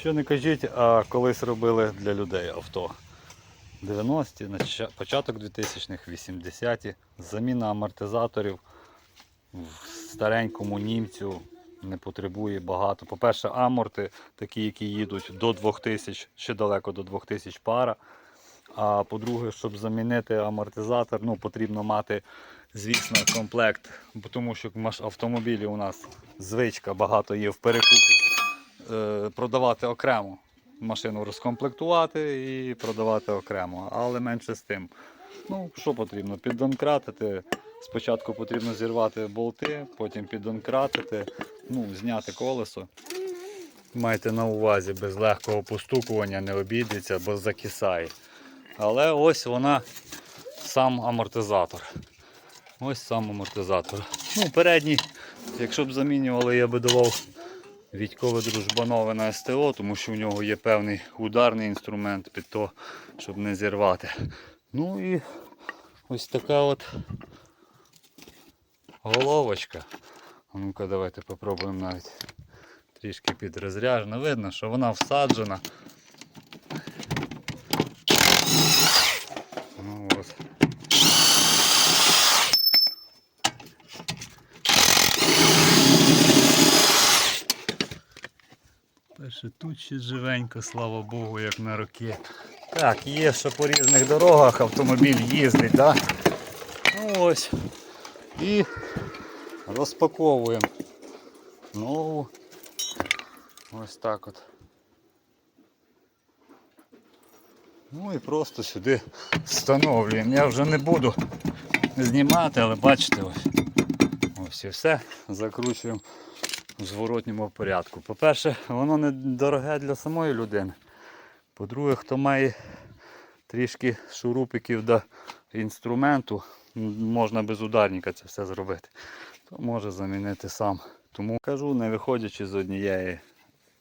Що не кажіть, а колись робили для людей авто. 90-ті, початок 2000-х, 80-ті, заміна амортизаторів в старенькому німцю не потребує багато. По-перше, аморти, такі, які їдуть до 2000, ще далеко до 2000 пара. А по-друге, щоб замінити амортизатор, ну, потрібно мати, звісно, комплект, тому що автомобілі у нас звичка багато є в перекупі. Е, продавати окремо. Машину розкомплектувати і продавати окремо. Але менше з тим. Ну, що потрібно? Піддонкратити. Спочатку потрібно зірвати болти, потім піддонкратити, ну, зняти колесо. Майте на увазі, без легкого постукування не обійдеться, бо закисає. Але ось вона, сам амортизатор. Ось сам амортизатор. Ну, передній, якщо б замінювали, я би давав Вітькове дружбанове на СТО, тому що в нього є певний ударний інструмент під то, щоб не зірвати. Ну і ось така от головочка. Ну-ка, давайте попробуємо навіть трішки підрозряжена. Видно, що вона всаджена. Перше тут ще живенько, слава Богу, як на роки. Так, є, що по різних дорогах автомобіль їздить, так? Ну ось. І розпаковуємо. Ну, ось так от. Ну і просто сюди встановлюємо. Я вже не буду знімати, але бачите ось. Ось і все. Закручуємо в зворотньому порядку. По-перше, воно не дороге для самої людини. По-друге, хто має трішки шурупиків до інструменту, можна без ударника це все зробити, то може замінити сам. Тому кажу, не виходячи з однієї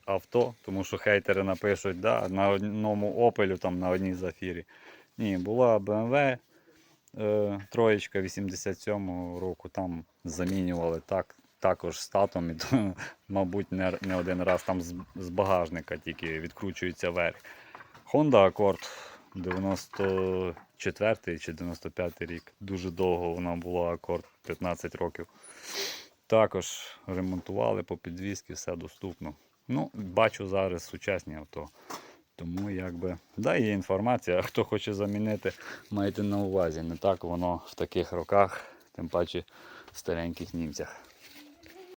авто, тому що хейтери напишуть, да, на одному Opel, там на одній зафірі. Ні, була BMW е, троєчка 87-го року, там замінювали так, також статом, і то, мабуть, не, не один раз там з, з багажника тільки відкручується вверх. Honda Accord 94 чи 95 рік. Дуже довго вона була Accord 15 років. Також ремонтували по підвізки, все доступно. Ну, бачу зараз сучасні авто. Тому якби да, є інформація, хто хоче замінити, майте на увазі. Не так воно в таких роках, тим паче в стареньких німцях.